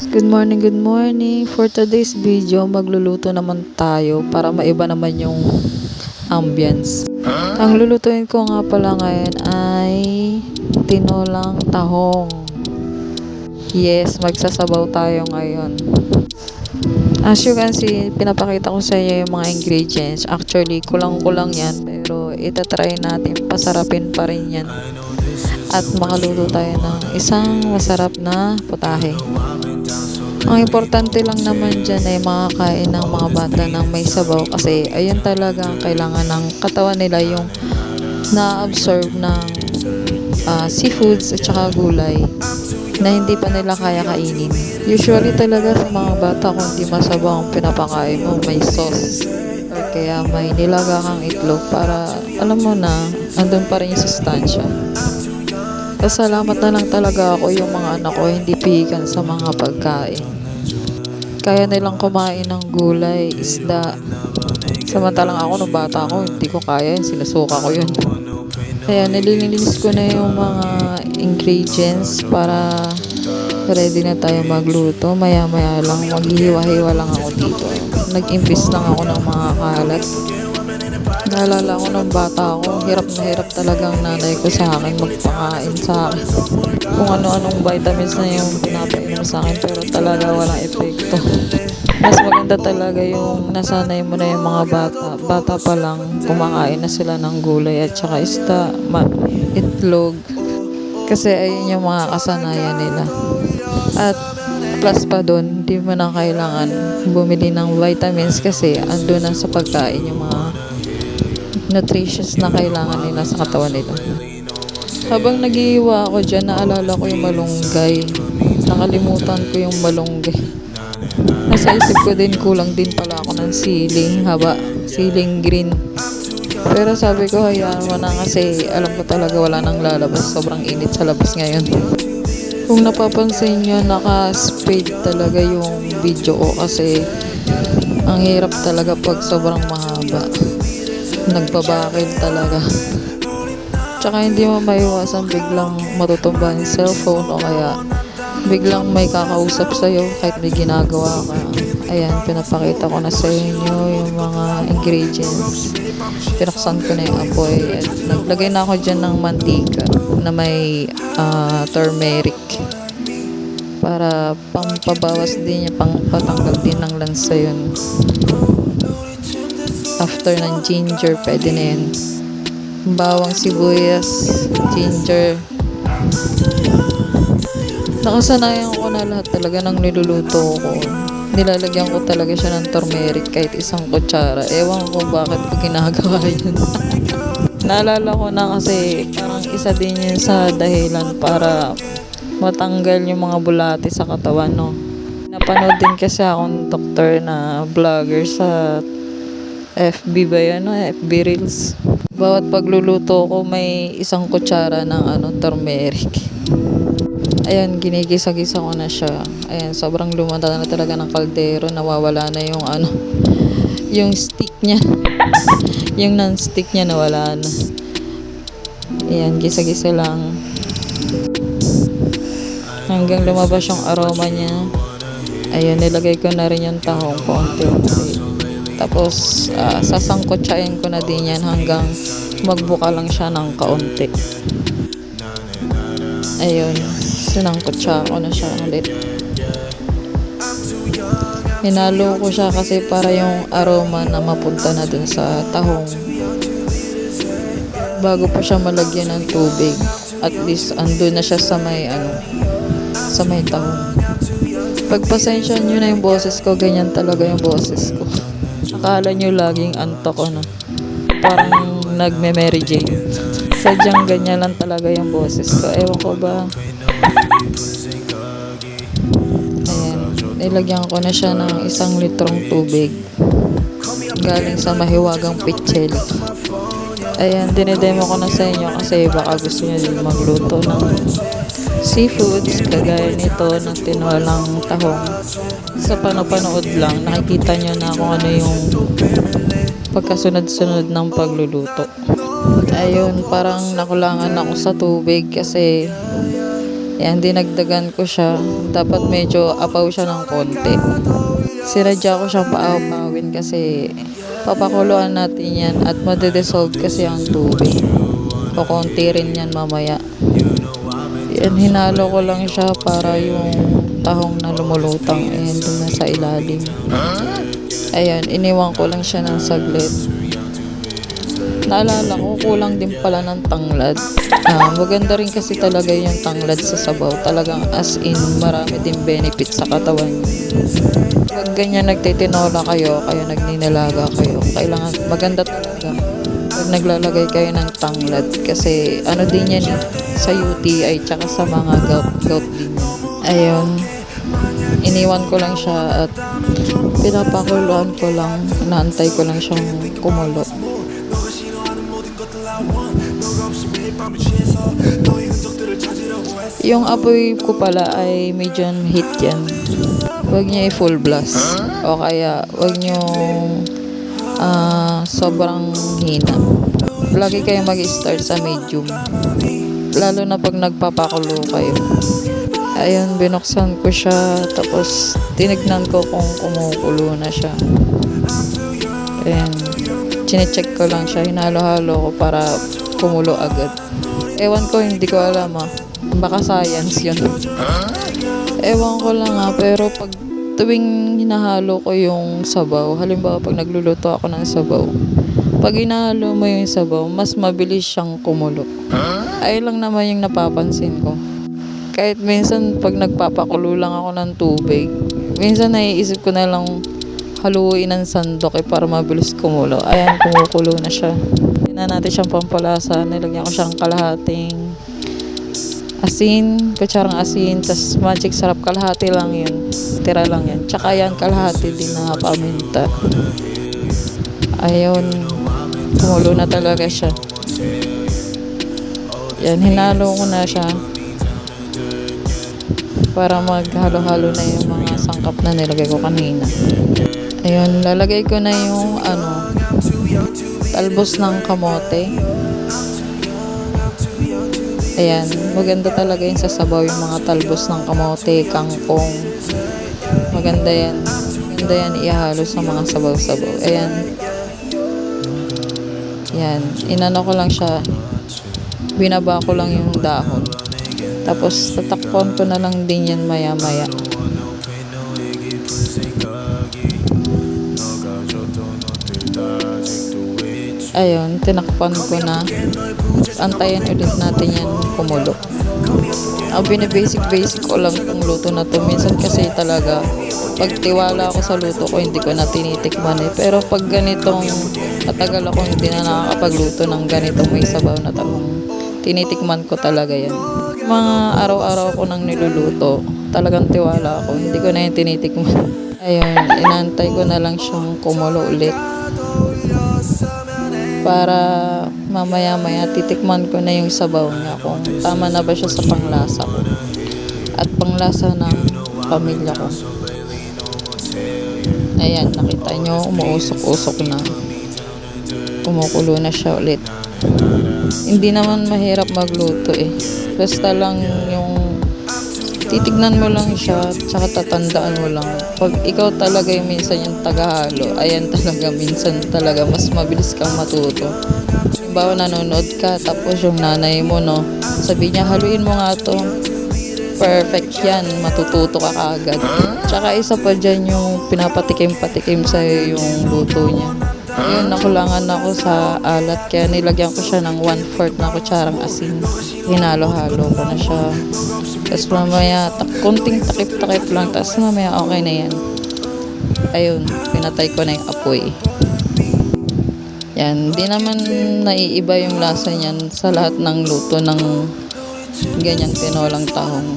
Good morning, good morning. For today's video, magluluto naman tayo para maiba naman yung ambience. Ang lulutuin ko nga pala ngayon ay tinolang tahong. Yes, magsasabaw tayo ngayon. As you can see, pinapakita ko sa inyo yung mga ingredients. Actually, kulang-kulang yan. Pero itatry natin, pasarapin pa rin yan. At makaluto tayo ng isang masarap na putahe. Ang importante lang naman dyan ay makakain ng mga bata ng may sabaw kasi ayun talaga ang kailangan ng katawan nila yung na-absorb ng ah, seafoods at saka gulay na hindi pa nila kaya kainin. Usually talaga sa mga bata kung di masabaw ang pinapakain mo, may sauce or kaya may nilaga kang itlog para alam mo na andun pa rin yung sustansya. Pasalamat na lang talaga ako yung mga anak ko hindi pigan sa mga pagkain. Kaya nilang kumain ng gulay, isda. Samantalang ako nung bata ako, hindi ko kaya yun, sinusuka ko yun. Kaya nililinis ko na yung mga ingredients para ready na tayo magluto. Maya maya lang, maghihiwa-hiwa lang ako dito. Nag-imbis lang ako ng mga kalat. Naalala ko nung bata ako, hirap na hirap talagang nanay ko sa akin magpakain sa akin. Kung ano-anong vitamins na yung pinapainom sa akin pero talaga walang epekto. Mas maganda talaga yung nasanay mo na yung mga bata. Bata pa lang, kumakain na sila ng gulay at saka isda, ma- itlog. Kasi ayun yung mga kasanayan nila. At plus pa doon, hindi mo na kailangan bumili ng vitamins kasi ando na sa pagkain yung mga nutritious na kailangan nila sa katawan nila. Habang nagiiwa ako dyan, naalala ko yung malunggay. Nakalimutan ko yung malunggay. Nasa isip ko din, kulang din pala ako ng siling haba, siling green. Pero sabi ko, hayaan mo na kasi alam ko talaga wala nang lalabas. Sobrang init sa labas ngayon. Kung napapansin nyo, naka-speed talaga yung video ko kasi ang hirap talaga pag sobrang mahaba. Nagbabakil talaga. Tsaka hindi mo maiwasan biglang matutumba yung cellphone o kaya biglang may kakausap sa'yo kahit may ginagawa ka. Ayan, pinapakita ko na sa inyo yung mga ingredients. Pinaksan ko na yung apoy at naglagay na ako dyan ng mantika na may ah, turmeric para pampabawas din niya, pang patanggal din ng lansa yun. After ng ginger, pwede na yan. Bawang sibuyas, ginger. Nakasanayan ko na lahat talaga ng niluluto ko. Nilalagyan ko talaga siya ng turmeric kahit isang kutsara. Ewan ko bakit ko ginagawa yun. Naalala ko na kasi parang isa din yun sa dahilan para matanggal yung mga bulati sa katawan, no? Napanood din kasi akong doktor na vlogger sa FB ba yan, no? FB Reels. Bawat pagluluto ko may isang kutsara ng ano, turmeric. Ayan, ginigisa-gisa ko na siya. Ayan, sobrang lumanda na talaga ng kaldero. Nawawala na yung ano, yung stick niya. yung non-stick niya nawala na. Ayan, gisa-gisa lang. Hanggang lumabas yung aroma niya. Ayun, nilagay ko na rin yung tahong konti-unti. Tapos, uh, sasangkotsain ko na din yan hanggang magbuka lang siya ng kaunti. Ayun, sinangkotsa ko na siya ulit. Hinalo ko siya kasi para yung aroma na mapunta na dun sa tahong. Bago pa siya malagyan ng tubig. At least, andun na siya sa may, ano, sa may tahong. Pagpasensya nyo na yung boses ko, ganyan talaga yung boses ko. Akala nyo laging antok ko, no? Parang nagme-Mary Jane. Sadyang ganyan lang talaga yung boses ko. Ewan ko ba. Ayan. Nilagyan ko na siya ng isang litrong tubig. Galing sa mahiwagang pitchel. Ayan, dinidemo ko na sa inyo kasi baka gusto nyo din magluto ng seafoods kagaya nito ng tinolang tahong. Sa panapanood lang, nakikita nyo na kung ano yung pagkasunod-sunod ng pagluluto. Ayun, parang nakulangan ako sa tubig kasi Ayan, dinagdagan ko siya. Dapat medyo apaw siya ng konti. Sinadya ko siyang paaw-pawin kasi papakuluan natin yan at madidissolve kasi ang tubig. Kukunti rin yan mamaya. Yan, hinalo ko lang siya para yung tahong na lumulutang eh, dun na sa ilalim. Ayan, iniwan ko lang siya ng saglit. Naalala ko, kulang din pala ng tanglad. Ah, maganda rin kasi talaga yung tanglad sa sabaw. Talagang as in, marami din benefit sa katawan. Pag ganyan nagtitinola kayo, kayo nagninalaga kayo, kailangan maganda talaga. Pag naglalagay kayo ng tanglad, kasi ano din yan eh, sa UTI, tsaka sa mga gout, gout din. Ayun, iniwan ko lang siya at pinapakuluan ko lang, naantay ko lang siyang kumulo. Yung apoy ko pala ay medium heat yan. Huwag niya i-full blast. O kaya, huwag niyo ah, sobrang hina. Lagi kayo mag-start sa medium. Lalo na pag nagpapakulo kayo. Ayun, binuksan ko siya. Tapos, tinignan ko kung kumukulo na siya. Ayan. Chinecheck ko lang siya. Hinalo-halo ko para kumulo agad. Ewan ko, hindi ko alam ah. Baka science yun. Ewan ko lang ah, pero pag tuwing hinahalo ko yung sabaw, halimbawa pag nagluluto ako ng sabaw, pag hinahalo mo yung sabaw, mas mabilis siyang kumulo. Ayun lang naman yung napapansin ko. Kahit minsan pag nagpapakulo lang ako ng tubig, minsan naiisip ko na lang haluin ng sandok eh para mabilis kumulo. Ayan, kumukulo na siya. Hindi na natin siyang pampalasa. Nilagyan ko siyang kalahating asin, kutsarang asin, tas magic sarap kalahati lang yun. Tira lang yan. Tsaka yan kalahati din na paminta. Ayun, kumulo na talaga siya. Yan, hinalo ko na siya para maghalo-halo na yung mga sangkap na nilagay ko kanina. Ayun, lalagay ko na yung ano, talbos ng kamote. Ayan, maganda talaga yung sasabaw yung mga talbos ng kamote, kangkong. Maganda yan. Maganda yan ihalo sa mga sabaw-sabaw. Ayan. Yan. Inano ko lang siya. Binaba ko lang yung dahon. Tapos tatakpan ko na lang din yan maya-maya. Ayun, tinakpan ko na. Antayin ulit natin yan kumulo. Ang binibasic-basic ko lang itong luto na to. Minsan kasi talaga, pag tiwala ako sa luto ko, hindi ko na tinitikman eh. Pero pag ganitong matagal ako hindi na nakakapagluto ng ganitong may sabaw na tahong, tinitikman ko talaga yan. Mga araw-araw ko nang niluluto, talagang tiwala ako. Hindi ko na yung tinitikman. Ayun, inantay ko na lang siyang kumulo ulit para mamaya-maya titikman ko na yung sabaw niya kung tama na ba siya sa panglasa ko at panglasa ng pamilya ko. Ayan, nakita nyo, umuusok-usok na. Kumukulo na siya ulit. Hindi naman mahirap magluto eh. Basta lang yung titignan mo lang siya tsaka tatandaan mo lang. Pag ikaw talaga yung minsan yung tagahalo ayan talaga minsan talaga mas mabilis kang matuto. Halimbawa nanonood ka tapos yung nanay mo no sabi niya haluin mo nga to. Perfect yan matututo ka kaagad. Tsaka isa pa dyan yung pinapatikim-patikim sa yung luto niya yun nakulangan ako sa alat. Kaya nilagyan ko siya ng one fourth na kutsarang asin. Hinalo-halo ko na siya. Tapos mamaya tak konting takip-takip lang. Tapos mamaya okay na yan. Ayun pinatay ko na yung apoy. Yan di naman naiiba yung lasa niyan sa lahat ng luto ng ganyan tinolang tahong.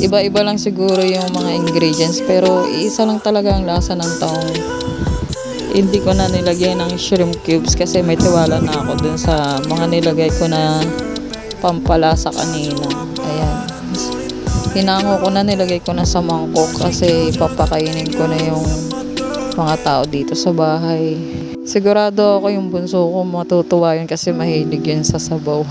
Iba-iba lang siguro yung mga ingredients pero isa lang talaga ang lasa ng tahong hindi ko na nilagay ng shrimp cubes kasi may tiwala na ako dun sa mga nilagay ko na pampalasa kanina. Ayan. Hinango ko na, nilagay ko na sa mangkok kasi papakainin ko na yung mga tao dito sa bahay. Sigurado ako yung bunso ko matutuwa yun kasi mahilig yun sa sabaw.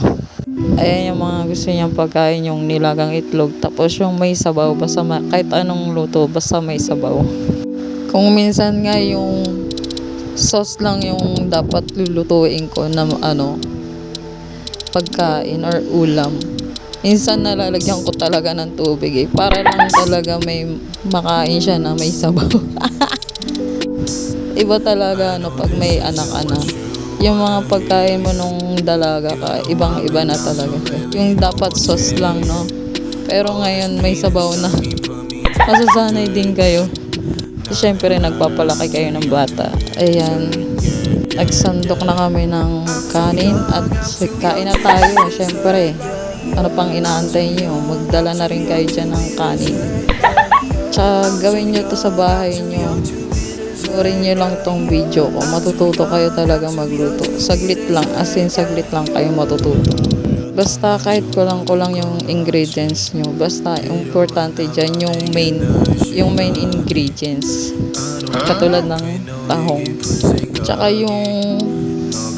Ayan yung mga gusto niyang pagkain, yung nilagang itlog. Tapos yung may sabaw, basta ma- kahit anong luto, basta may sabaw. Kung minsan nga yung sauce lang yung dapat lulutuin ko na ano, pagkain or ulam. Minsan nalalagyan ko talaga ng tubig eh. Para lang talaga may makain siya na may sabaw. Iba talaga ano pag may anak ka na. Yung mga pagkain mo nung dalaga ka, ibang iba na talaga. Yung dapat sauce lang, no? Pero ngayon may sabaw na. Masasanay din kayo. Siyempre, nagpapalaki kayo ng bata. Ayan. Nagsandok na kami ng kanin at kain na tayo. Siyempre, ano pang inaantay nyo? Magdala na rin kayo dyan ng kanin. Tsaka gawin nyo to sa bahay nyo. Surin nyo lang tong video ko. Matututo kayo talaga magluto. Saglit lang, as in saglit lang kayo matututo. Basta kahit kulang-kulang yung ingredients nyo. Basta importante dyan yung main, yung main ingredients. Katulad ng tahong. Tsaka yung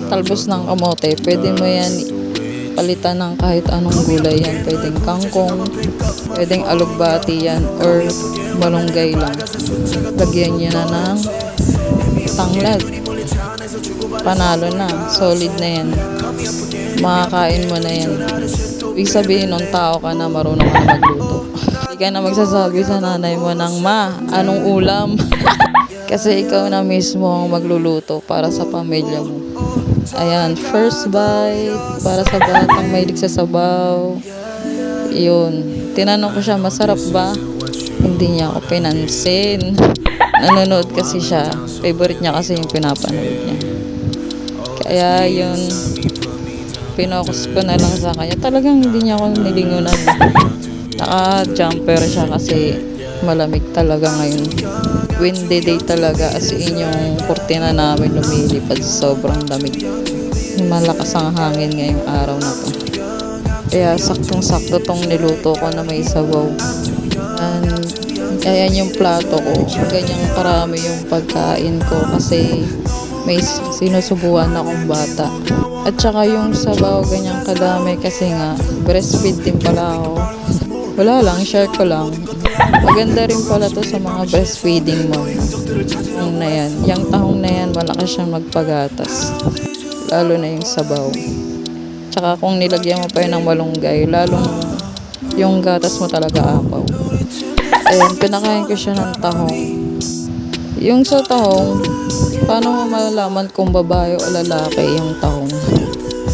talbos ng kamote, pwede mo yan palitan ng kahit anong gulay yan. Pwedeng kangkong, pwedeng alugbati yan, or malunggay lang. Lagyan nyo na ng tanglad. Panalo na. Solid na yan. Makakain mo na yan. Ibig sabihin nung tao ka na marunong ka na magluto. Hindi na magsasabi sa nanay mo ng, Ma, anong ulam? Kasi ikaw na mismo ang magluluto para sa pamilya mo. Ayan, first bite para sa batang mahilig sa sabaw. Yun. Tinanong ko siya, masarap ba? Hindi niya ako pinansin. Nanonood kasi siya. Favorite niya kasi yung pinapanood niya. Kaya yun, pinokus ko na lang sa kanya. Talagang hindi niya ako nilingunan. Naka-jumper siya kasi malamig talaga ngayon. Windy day talaga as in yung kurtina namin lumilipad sobrang lamig. Malakas ang hangin ngayong araw na to. Kaya saktong-sakto tong niluto ko na may sabaw. And, ayan yung plato ko. Ganyang karami yung pagkain ko kasi may sinusubuan akong bata. At saka yung sabaw ganyang kadami kasi nga breastfeed din pala ako. Wala lang, share ko lang. Maganda rin pala to sa mga breastfeeding mom. Tahong na yan. Yung tahong na yan, malakas siyang magpagatas. Lalo na yung sabaw. Tsaka kung nilagyan mo pa yun ng malunggay, lalong yung gatas mo talaga apaw. Ayan, pinakain ko siya ng tahong. Yung sa tahong, paano mo malalaman kung babae o lalaki yung tahong?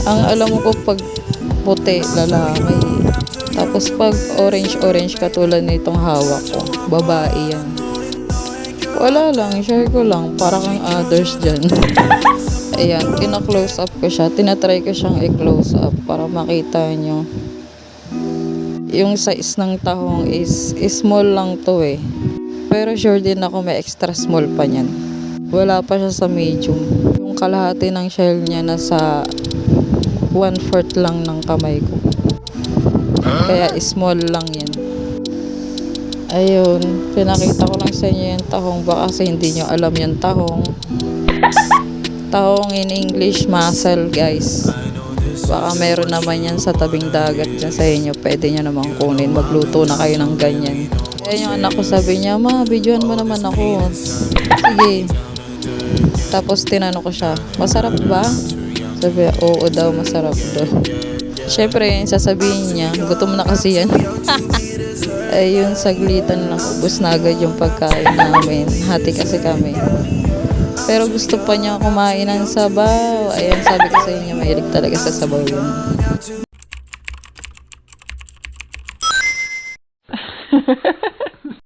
Ang alam ko pag puti, lalaki. Tapos pag orange-orange katulad nitong hawak ko, babae yan. Wala lang, share ko lang, para kang others dyan. Ayan, kina-close up ko siya. Tinatry ko siyang i-close up para makita nyo. Yung size ng tahong is, is small lang to eh. Pero sure din ako may extra small pa niyan. Wala pa siya sa medium. Yung kalahati ng shell niya nasa one-fourth lang ng kamay ko. Kaya small lang yan. Ayun, pinakita ko lang sa inyo yung tahong. Baka kasi hindi nyo alam yung tahong. Tahong in English, mussel guys. Baka meron naman yan sa tabing dagat dyan sa inyo. Pwede nyo naman kunin. Magluto na kayo ng ganyan. Kaya yung anak ko sabi niya, Ma, videoan mo naman ako. Sige. Tapos tinanong ko siya, masarap ba? Sabi, oo daw, masarap daw. Siyempre, sasabihin niya, gutom na kasi yan. Ayun, saglitan lang, ubos na agad yung pagkain namin. Hati kasi kami. Pero gusto pa niya kumain ng sabaw. Ayun, sabi ko sa inyo, mahilig talaga sa sabaw yun.